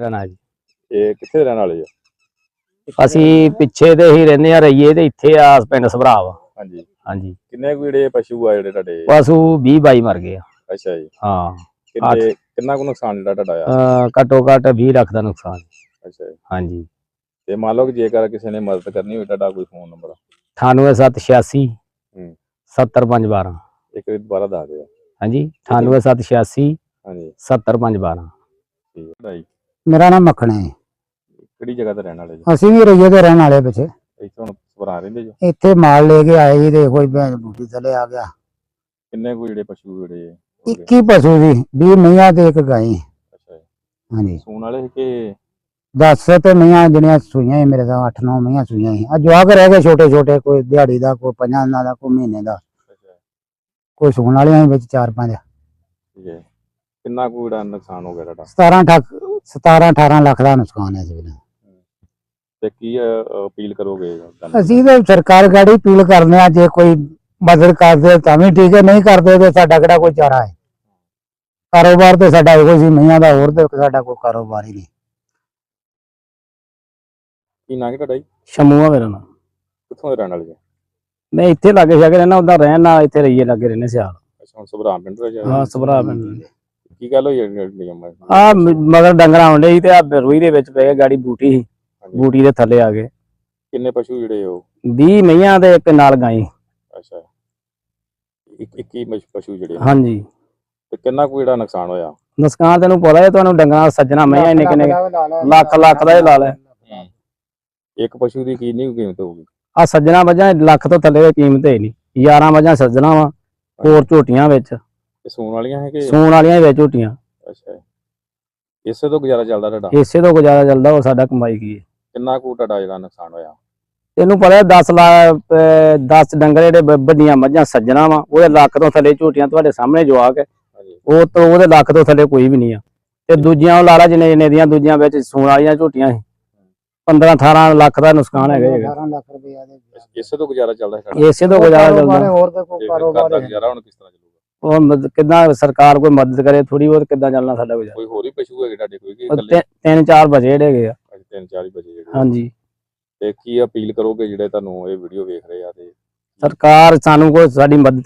ਰਹਿਣਾ ਜੀ। ਇਹ ਕਿੱਥੇ ਦੇ ਰਹਿਣ ਵਾਲੇ ਆ? ਅਸੀਂ ਪਿੱਛੇ ਦੇ ਹੀ ਰਹਿੰਦੇ ਆ ਰਈਏ ਤੇ ਇੱਥੇ ਆ ਪਿੰਡ ਸਭਰਾਵ। ਹਾਂਜੀ। ਹਾਂਜੀ। ਕਿੰਨੇ ਕੁ ਜਿਹੜੇ ਪਸ਼ੂ ਆ ਜਿਹੜੇ ਤੁਹਾਡੇ? ਪਸ਼ੂ 20 22 ਮਰ ਗਏ ਆ। ਅੱਛਾ ਜੀ। ਹਾਂ ਕਿੰਨੇ ਕਿੰਨਾ ਕੁ ਨੁਕਸਾਨ ਜਿਹੜਾ ਤੁਹਾਡਾ ਆ? ਅਹ ਘੱਟੋ ਘੱਟ 20 ਲੱਖ ਦਾ ਨੁਕਸਾਨ। ਅੱਛਾ ਜੀ। ਹਾਂਜੀ। ਤੇ ਮੰਨ ਲਓ ਕਿ ਜੇਕਰ ਕਿਸੇ ਨੇ ਮਦਦ ਕਰਨੀ ਹੋਵੇ ਤੁਹਾਡਾ ਕੋਈ ਫੋਨ ਨੰਬਰ 98786 ਹੂੰ। 70512 ਇੱਕ ਵਾਰੀ ਦੁਬਾਰਾ ਦੱਸ ਦਿਓ। ਹਾਂਜੀ। 98786 ਹਾਂਜੀ। 70512 ਠੀਕ ਹੈ। ਭਾਈ ਮੇਰਾ ਨਾਮ ਮੱਖਣ ਹੈ ਕਿਹੜੀ ਜਗ੍ਹਾ ਤੇ ਰਹਿਣ ਵਾਲੇ ਜੀ? ਅਸੀਂ ਵੀ ਰਈਏ ਦੇ ਰਹਿਣ ਵਾਲੇ ਪਿੱਛੇ। ਇੱਥੇ ਹੁਣ ਸਵਰਾ ਰਹਿੰਦੇ ਜੋ? ਇੱਥੇ ਮਾਲ ਲੈ ਕੇ ਆਏ ਜੀ ਤੇ ਕੋਈ ਭੈਣ ਬੂਟੀ ਥੱਲੇ ਆ ਗਿਆ। ਕਿੰਨੇ ਕੁ ਜਿਹੜੇ ਪਸ਼ੂ ਜਿਹੜੇ ਹੋ ਗਏ? 21 ਪਸ਼ੂ ਸੀ 20 ਮਈਆਂ ਤੇ ਇੱਕ ਗਾਂ ਅੱਛਾ ਜੀ। ਹਾਂਜੀ। ਸੂਣ ਵਾਲੇ ਕਿ 10 ਤੇ ਮਈਆਂ ਜਿਹੜੀਆਂ ਸੂਈਆਂ ਸੀ ਮੇਰੇ ਤਾਂ 8-9 ਮਈਆਂ ਸੂਈਆਂ ਸੀ। ਆ ਜਵਾਕ ਰਹਿ ਗਏ ਛੋਟੇ ਛੋਟੇ ਕੋਈ ਦਿਹਾੜੀ ਦਾ ਕੋਈ ਪੰਜਾਂ ਦਿਨਾਂ ਦਾ ਕੋਈ ਮਹੀਨੇ ਦਾ। ਅੱਛਾ ਕੋਈ ਸੂਣ ਵਾਲੀਆਂ ਸੀ ਵਿੱਚ 4-5 ਠੀਕ ਹੈ। ਕਿੰਨਾ ਕੁ ਜਿਹੜਾ ਨੁਕਸਾਨ ਹੋ ਗਿਆ ਤੁਹਾਡਾ? 17 ਠੱਕ 17 18 ਲੱਖ ਦਾ ਨੁਕਸਾਨ ਹੈ ਇਸ ਵੇਲੇ। ਤੇ ਕੀ ਅ, ਅਪੀਲ ਕਰੋਗੇ ਤੁਹਾਨੂੰ? ਅਸੀਂ ਤਾਂ ਸਰਕਾਰ ਗਾੜੀ ਅਪੀਲ ਕਰਦੇ ਆ ਜੇ ਕੋਈ ਮਦਦ ਕਰਦੇ ਤਾਂ ਵੀ ਠੀਕ ਹੈ ਨਹੀਂ ਕਰਦੇ ਤੇ ਸਾਡਾ ਕਿਹੜਾ ਕੋਈ ਚਾਰਾ ਹੈ? ਕਾਰੋਬਾਰ ਤੇ ਸਾਡਾ ਇਹੋ ਸੀ ਮਈਆਂ ਦਾ ਹੋਰ ਤੇ ਸਾਡਾ ਕੋਈ ਕਾਰੋਬਾਰ ਹੀ ਨਹੀਂ। ਕੀ ਨਾਂ ਹੈ ਤੁਹਾਡਾ ਜੀ? ਸ਼ਮੂਆ ਮੇਰਾ ਨਾਮ। ਕਿੱਥੋਂ ਦੇ ਰਹਿਣ ਵਾਲੇ ਜੀ? ਮੈਂ ਇੱਥੇ ਲਾਗੇ ਛਾਗੇ ਰਹਿਣਾ ਉਦਾਂ ਰਹਿਣ ਨਾਲ ਇੱਥੇ ਰਈਏ ਲਾਗੇ ਰਹਿੰਦੇ ਸਿਆਲ। ਅੱਛਾ ਹੁਣ ਸਭਰਾ ਪਿੰਡ ਦਾ ਜੀ? ਹਾਂ ਸਭਰਾ ਪਿੰਡ। ਕੀ ਗੱਲ ਹੋਈ ਨਿਯਮ? ਆ ਮਗਰ ਡੰਗਰ ਆਉਂਦੇ ਸੀ ਤੇ ਆ ਰੂਈ ਦੇ ਵਿੱਚ ਪਏ ਗਾੜੀ ਬੂਟੀ ਸੀ। ਬੂਟੀ ਦੇ ਥੱਲੇ ਆ ਗਏ। ਕਿੰਨੇ ਪਸ਼ੂ ਜਿਹੜੇ ਉਹ? 20 ਮਈਆਂ ਤੇ ਇੱਕ ਨਾਲ ਗਾਈ। ਅੱਛਾ। ਇੱਕ 21 ਮਸ਼- ਪਸ਼ੂ ਜਿਹੜੇ। ਹਾਂਜੀ। ਤੇ ਕਿੰਨਾ ਕੁ ਜਿਹੜਾ ਨੁਕਸਾਨ ਹੋਇਆ? ਨੁਕਸਾਨ ਤੈਨੂੰ ਪਤਾ ਹੈ ਤੁਹਾਨੂੰ ਡੰਗਰਾਂ ਸੱਜਣਾ ਮਈਆਂ ਇੰਨੇ ਕਿੰਨੇ ਲੱਖ ਲੱਖ ਦਾ ਹੀ ਲਾ ਲੈ। ਇੱਕ ਪਸ਼ੂ ਦੀ ਕਿੰਨੀ ਕੀਮਤ ਹੋਊਗੀ? ਆ ਸੱਜਣਾ ਵਜਾਂ ਲੱਖ ਤੋਂ ਥੱਲੇ ਦੀ ਕੀਮਤ ਹੈ ਨਹੀਂ। 11 ਵਜਾਂ ਸੱਜਣਾ ਵਾ ਹੋਰ ਝੋਟੀਆਂ ਵਿੱਚ। ਇਹ ਸੂਣ ਵਾਲੀਆਂ ਹੈ ਕਿ? ਸੂਣ ਵਾਲੀਆਂ ਵੀ ਵਿੱਚ ਝੋਟੀਆਂ। ਅੱਛਾ ਇਸੇ ਤੋਂ ਗੁਜ਼ਾਰਾ ਚੱਲਦਾ ਤੁਹਾਡਾ? ਇਸੇ ਤੋਂ ਗੁਜ਼ਾਰਾ ਚੱਲਦਾ ਉਹ ਸਾਡਾ ਕਮਾਈ ਕੀ ਹੈ? ਕਿੰਨਾ ਕੁ ਤੁਹਾਡਾ ਜਿਹੜਾ ਨੁਕਸਾਨ ਹੋਇਆ? ਤੈਨੂੰ ਪਤਾ 10 ਲੱਖ 10 ਡੰਗਰ ਜਿਹੜੇ ਵੱਡੀਆਂ ਮੱਝਾਂ ਸੱਜਣਾ ਵਾ ਉਹਦੇ ਲੱਖ ਤੋਂ ਥੱਲੇ ਝੋਟੀਆਂ ਤੁਹਾਡੇ ਸਾਹਮਣੇ ਜਵਾਕ ਹੈ। ਹਾਂਜੀ। ਉਹ ਤੋਂ ਉਹਦੇ ਲੱਖ ਤੋਂ ਥੱਲੇ ਕੋਈ ਵੀ ਨਹੀਂ ਆ। ਤੇ ਦੂਜੀਆਂ ਉਹ ਲਾਲਾ ਜਿੰਨੇ ਜਿੰਨੇ ਦੀਆਂ ਦੂਜੀਆਂ ਵਿੱਚ ਸੂਣ ਵਾਲੀਆਂ ਝੋਟੀਆਂ ਸੀ। 15 18 ਲੱਖ ਦਾ ਨੁਕਸਾਨ ਹੈਗਾ ਜੀ। 18 ਲੱਖ ਰੁਪਏ ਦੇ ਇਸੇ ਤੋਂ ਗੁਜ਼ਾਰਾ ਚੱਲਦਾ ਹੈ ਇਸੇ ਤੋਂ ਗੁਜ਼ਾਰਾ ਚੱਲਦਾ। ਹੋਰ ਘਰ ਕਾਰੋਬਾਰ ਗੁਜ਼ਾਰਾ ਹੁਣ ਕਿਸ ਤਰ੍ਹਾਂ ਉਹ ਮਦ- ਕਿੱਦਾਂ ਸਰਕਾਰ ਕੋਈ ਮਦਦ ਕਰੇ ਥੋੜੀ ਬਹੁਤ ਕਿੱਦਾਂ ਚੱਲਣਾ ਸਾਡਾ ਗੁਜ਼ਾਰਾ। ਕੋਈ ਹੋਰ ਹੀ ਪਸ਼ੂ ਹੈਗੇ ਤੁਹਾਡੇ ਕੋਈ ਕਿ ਉਹ ਇਕੱਲੇ? ਤਿੰਨ- ਤਿੰਨ ਚਾਰ ਵਜੇ ਹੈਗੇ ਆ। ਅੱਜ ਤਿੰਨ ਚਾਰ ਹੀ ਬਜੇ ਜਿਹੜੇ। ਹਾਂਜੀ। ਤੇ ਕੀ ਅਪੀਲ ਕਰੋਗੇ ਜਿਹੜੇ ਤੁਹਾਨੂੰ ਇਹ ਵੀਡੀਓ ਵੇਖ ਰਹੇ ਆ ਤੇ ਸਰਕਾਰ ਸਾਨੂੰ ਕੋਈ ਸਾਡੀ ਮਦਦ